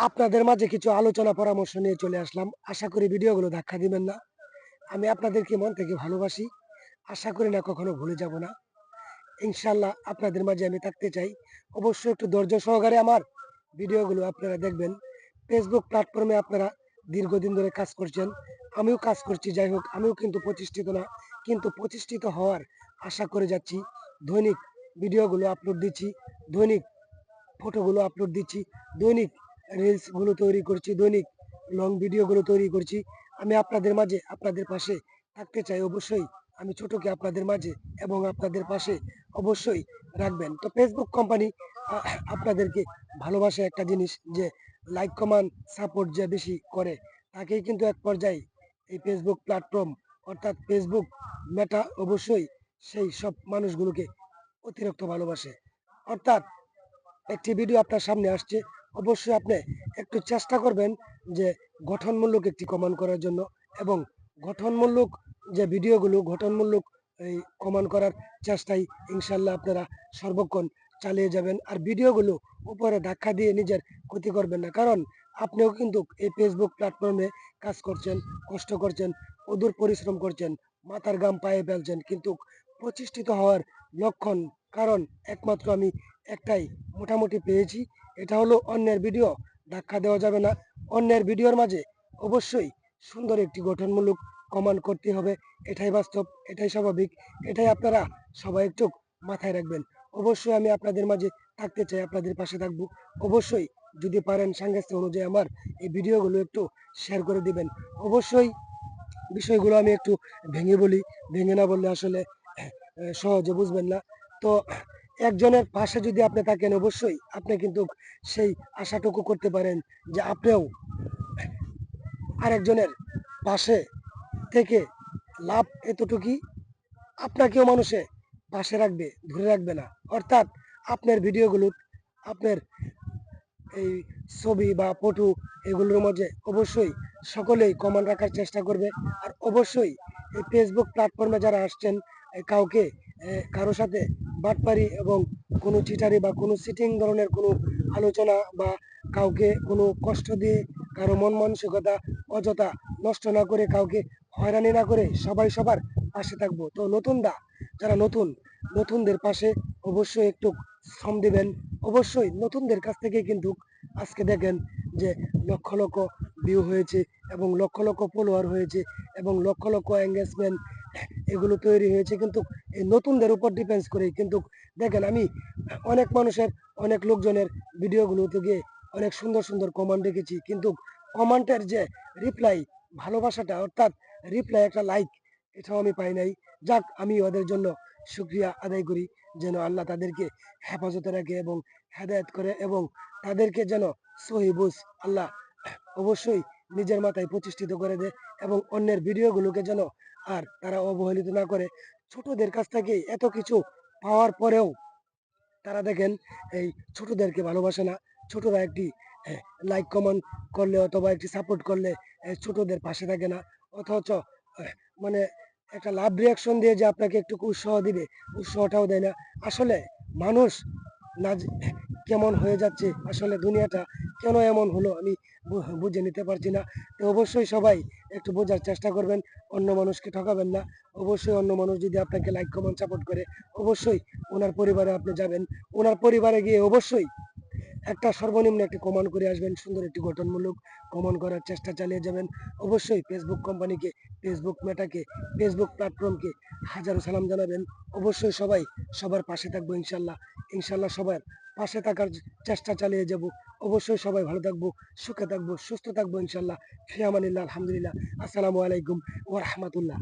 আপনাদের মাঝে কিছু আলোচনা পরামর্শ নিয়ে চলে আসলাম। আশা করি ভিডিওগুলো ধাক্কা দিবেন না। আমি আপনাদেরকে মন থেকে ভালোবাসি। আশা করি না কখনো ভুলে যাব না। ইনশাল্লাহ আপনাদের মাঝে আমি থাকতে চাই। অবশ্যই একটু ধৈর্য সহকারে আমার ভিডিওগুলো আপনারা দেখবেন। ফেসবুক প্ল্যাটফর্মে আপনারা দীর্ঘদিন ধরে কাজ করছেন। আমিও কাজ করছি, যাই হোক, আমিও কিন্তু প্রতিষ্ঠিত না। কিন্তু প্রতিষ্ঠিত হওয়ার আশা করে যাচ্ছি। দৈনিক ভিডিওগুলো আপলোড দিচ্ছি। দৈনিক ফটোগুলো আপলোড দিচ্ছি। দৈনিক রিলসগুলো তৈরি করছি, দৈনিক লং ভিডিও গুলো তৈরি করছি। আমি আপনাদের মাঝে, আপনাদের পাশে থাকতে চাই অবশ্যই। আমি ছোটকে আপনাদের মাঝে এবং আপনাদের পাশে অবশ্যই রাখবেন। তো ফেসবুক কোম্পানি আপনাদেরকে ভালোবাসে একটা জিনিস যে লাইক কমান সাপোর্ট যে বেশি করে, তাকেই কিন্তু এক পর্যায়ে এই ফেসবুক প্ল্যাটফর্ম অর্থাৎ ফেসবুক মেটা অবশ্যই সেই সব মানুষগুলোকে অতিরিক্ত ভালোবাসে। অর্থাৎ একটি ভিডিও আপনার সামনে আসছে অবশ্যই আপনি একটু চেষ্টা করবেন যে গঠনমূলক একটি কমান করার জন্য এবং গঠনমূলক যে ভিডিওগুলো, গঠনমূলক এই কমান করার চেষ্টাই ইনশাল্লাহ আপনারা সর্বক্ষণ চালিয়ে যাবেন। আর ভিডিওগুলো উপরে ধাক্কা দিয়ে নিজের ক্ষতি করবেন না। কারণ আপনিও কিন্তু এই ফেসবুক প্ল্যাটফর্মে কাজ করছেন, কষ্ট করছেন, অদূর পরিশ্রম করছেন, মাথার গাম পায়ে ফেলছেন। কিন্তু প্রতিষ্ঠিত হওয়ার লক্ষণ, কারণ একমাত্র আমি একটাই মোটামুটি পেয়েছি। এটা হলো অন্যের ভিডিও ধাক্কা দেওয়া যাবে না। অন্যের ভিডিওর মাঝে অবশ্যই সুন্দর একটি গঠনমূলক কমান্ড করতে হবে। এটাই বাস্তব, এটাই স্বাভাবিক, এটাই আপনারা সবাই একটু মাথায় রাখবেন। অবশ্যই আমি আপনাদের মাঝে থাকতে চাই, আপনাদের পাশে থাকব। অবশ্যই যদি পারেন সাংঘাতিক অনুযায়ী আমার এই ভিডিওগুলো একটু শেয়ার করে দিবেন। অবশ্যই বিষয়গুলো আমি একটু ভেঙে বলি। ভেঙে না বললে আসলে সহজে বুঝবেন না। তো একজনের পাশে যদি আপনি থাকেন, অবশ্যই আপনি কিন্তু সেই আশাটুকু করতে পারেন যে আপনিও আরেকজনের পাশে থেকে লাভ এতটুকুই আপনাকেও মানুষে পাশে রাখবে, ধরে রাখবে না। অর্থাৎ আপনার ভিডিওগুলো, আপনার এই ছবি বা ফটো এগুলোর মাঝে অবশ্যই সকলেই কমান রাখার চেষ্টা করবে। আর অবশ্যই এই ফেসবুক প্ল্যাটফর্মে যারা আসছেন কাউকে কারও সাথে বাটপারি এবং কোনো চিটারি বা কোনো সিটিং ধরনের কোনো আলোচনা বা কাউকে কোনো কষ্ট দিয়ে কারও মন মানসিকতা অযথা নষ্ট না করে, কাউকে হয়রানি না করে সবাই সবার পাশে থাকব। তো নতুন দা, যারা নতুন, নতুনদের পাশে অবশ্যই একটু শ্রম দেবেন। অবশ্যই নতুনদের কাছ থেকে কিন্তু আজকে দেখেন যে লক্ষ লক্ষ ভিউ হয়েছে এবং লক্ষ লক্ষ ফলোয়ার হয়েছে এবং লক্ষ লক্ষ এঙ্গেজমেন্ট এগুলো তৈরি হয়েছে, কিন্তু এই নতুনদের উপর ডিপেন্ড করে। কিন্তু দেখেন, আমি অনেক মানুষের, অনেক লোকজনের ভিডিওগুলোতে গিয়ে অনেক সুন্দর সুন্দর কমান্ড দেখেছি। কিন্তু কমান্টের যে রিপ্লাই ভালোবাসাটা, অর্থাৎ রিপ্লাই একটা লাইক এটাও আমি পাই নাই। যাক, আমি ওদের জন্য শুক্রিয়া আদায় করি যেন আল্লাহ তাদেরকে হেফাজতে রাখে এবং হেদায়ত করে এবং তাদেরকে যেন সহিবুজ আল্লাহ অবশ্যই নিজের মাথায় প্রতিষ্ঠিত করে দেয় এবং অন্যের ভিডিওগুলোকে যেন আর তারা অবহেলিত না করে। ছোটদের কাছ থেকে এত কিছু পাওয়ার পরেও তারা দেখেন এই ছোটদেরকে ভালোবাসে না। ছোটরা একটি লাইক কমেন্ট করলে অথবা একটি সাপোর্ট করলে ছোটদের পাশে থাকে না। অথচ মানে একটা লাভ রিয়াকশন দিয়ে যে আপনাকে একটু উৎসাহ দিবে, উৎসাহটাও দেয় না। আসলে মানুষ না কেমন হয়ে যাচ্ছে আসলে দুনিয়াটা কেন এমন হলো আমি বুঝে নিতে পারছি না। অবশ্যই সবাই একটু বোঝার চেষ্টা করবেন, অন্য মানুষকে ঠকাবেন না। অবশ্যই অন্য মানুষ যদি আপনাকে লাইক কমেন্ট সাপোর্ট করে, অবশ্যই ওনার পরিবারে আপনি যাবেন। ওনার পরিবারে গিয়ে অবশ্যই একটা সর্বনিম্ন একটি কমান করে আসবেন। সুন্দর একটি গঠনমূলক কমান করার চেষ্টা চালিয়ে যাবেন। অবশ্যই ফেসবুক কোম্পানিকে ফেসবুক মেটাকে ফেসবুক প্ল্যাটফর্মকে হাজারো সালাম জানাবেন। অবশ্যই সবাই সবার পাশে থাকব ইনশাল্লাহ। ইনশাল্লাহ সবার পাশে থাকার চেষ্টা চালিয়ে যাব। অবশ্যই সবাই ভালো থাকব, সুখে থাকব, সুস্থ থাকব ইনশাল্লাহ ফিয়ামানিল্লাহ, আলহামদুলিল্লাহ। আসসালামু আলাইকুম ওয়া রাহমাতুল্লাহ।